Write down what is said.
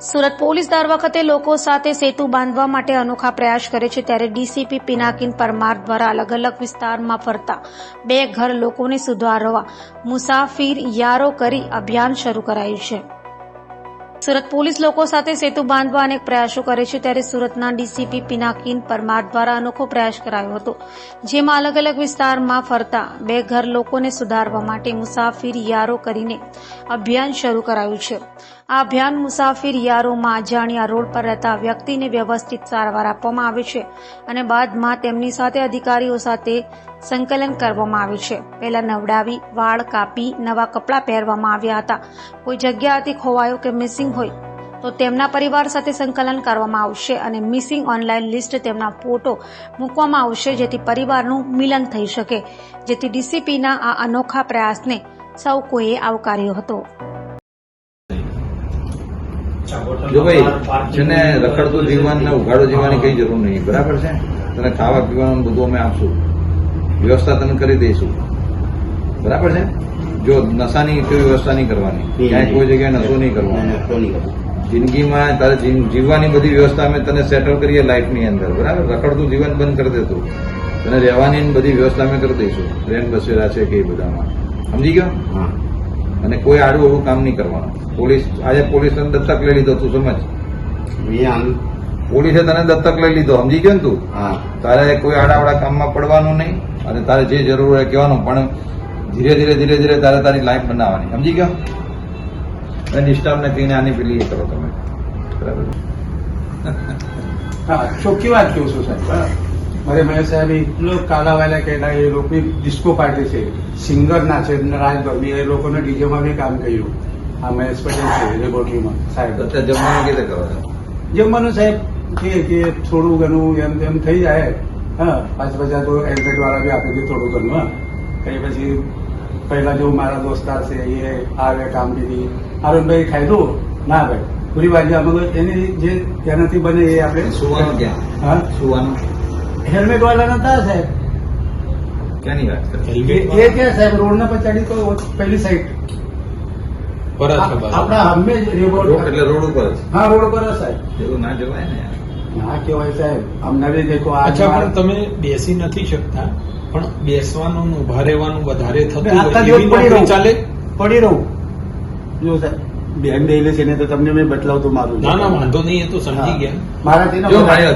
Surat police દર વખતે લોકો સાથે સેતુ બાંધવા માટે અનોખા પ્રયાસ કરે છે ત્યારે ડીસીપી પિનાકીન પરમાર દ્વારા અલગ અલગ વિસ્તારમાં ફરતા બે ઘર લોકોને સુધારવા મુસાફિર યારો કરી અભિયાન શરૂ કરાયું છે. સુરત પોલીસ લોકો સાથે સેતુ બાંધવા અનેક પ્રયાસો કરે છે ત્યારે સુરતના ડીસીપી પિનાકિન પરમાર દ્વારા અનોખો પ્રયાસ કરાયો હતો, જેમાં અલગ અલગ વિસ્તારમાં ફરતા બે ઘર લોકોને સુધારવા માટે મુસાફિર યારો કરીને અભિયાન શરૂ કરાયું છે. આ અભિયાન મુસાફિર યારોમાં અજાણ્યા રોડ પર રહેતા વ્યક્તિને વ્યવસ્થિત સારવાર આપવામાં આવે છે અને બાદમાં તેમની સાથે અધિકારીઓ સાથે સંકલન કરવામાં આવે છે. પહેલા નવડાવી, વાળ કાપી, નવા કપડાં પહેરવામાં આવ્યા હતા. કોઈ જગ્યાએથી ખોવાયો કે મિસિંગ હોય, તો તેમના પરિવાર સાથે સંકલન કરવામાં આવશે અને મિસિંગ ઓનલાઈન લિસ્ટ તેમના ફોટો મૂકવામાં આવશે, જેથી પરિવારનું મિલન થઈ શકે, જેથી ડીસીપીના આ અનોખા પ્રયાસને સૌ કોઈએ આવકાર્યો હતો. જો ભાઈ, જેને રખડતું જીવન ને ઉઘાડું જીવવાની કઈ જરૂર નહીં, બરાબર છે? તને ખાવા પીવાનું બધું અમે આપશું. વ્યવસ્થા તને કરી દઈશું. બરાબર છે? જો નશાની કોઈ વ્યવસ્થા નહીં કરવાની ક્યાંય કોઈ જગ્યાએ નશો નહીં કરવાનો. જિંદગીમાં તારે જીવવાની બધી વ્યવસ્થા અમે તને સેટલ કરીએ લાઈફની અંદર બરાબર? રખડતું જીવન બંધ કરી દેતું તને રહેવાની બધી વ્યવસ્થા અમે કરી દઈશું. ટ્રેન બસેરા છે કે એ બધામાં. સમજી ગયો? અને કોઈ આડું એવું કામ નહીં કરવાનું. પોલીસ આજે પોલીસને દત્તક લઈ લીધો તું સમજ? પોલીસે તને દત્તક લઈ લીધો. સમજી ગયો ને તું? હા. તારે કોઈ આડાવડા કામમાં પડવાનું નહીં અને તારે જે જરૂર હોય કહેવાનું. પણ ધીરે ધીરે ધીરે ધીરે તારે તારી લાઈફ બનાવવાની. સમજી ગયો? અને ડિસ્ટર્બ ને કહીને આની પેલી એ કરો તમે. બરાબર. હા ચોખ્ખી વાત કહું છું સાહેબ. મારે મેં સાહેબ એ કાલા વાલા કહેતા એ લોકોની ડિસ્કો પાર્ટી છે. સિંગર ના છે રાજભરની એ લોકોને ડીજેમાં બી કામ કર્યું. આ મહેશ પટેલ છે લેબોરેટરીમાં સાહેબ. અત્યારે જમવાનું કેવી કરો છો? જમવાનું સાહેબ કે કે થોડું ઘણું એમ તેમ થઈ જાય. હા પાંચ પચાસ તો એડમિટ વાળા બી આપી થોડું ઘણું હા. પછી પહેલા જેવું મારા દોસ્તાર છે એ આવે કામ કીધી અરુણભાઈ ખાધું? ના ભાઈ. પૂરી અમે તો એની જે તેનાથી બને એ આપણે સુવાનું ક્યાં? હા? સુવાનું? હેલ્મેટ વાળા નતા સાહેબ. ક્યાંની વાત કરે? એ ક્યાં સાહેબ? રોડ ના પછાડી તો પહેલી સાઈડ આપણા હંમેશ રોડ એટલે રોડ ઉપર હા રોડ ઉપર સાહેબ. એવું ના જવાય ને. ના કેવાય સાહેબ. અમને દેખો અચ્છા પણ તમે બેસી નથી શકતા પણ બેસવાનું ઊભા રહેવાનું વધારે થતું ચાલે? પડી રહું. જો સાહેબ બેન ડેલે છે ને તો તમને મેં બતલાવતું મારું. ના ના વાંધો નહીં એ તો સમજી ગયા. ભાઈ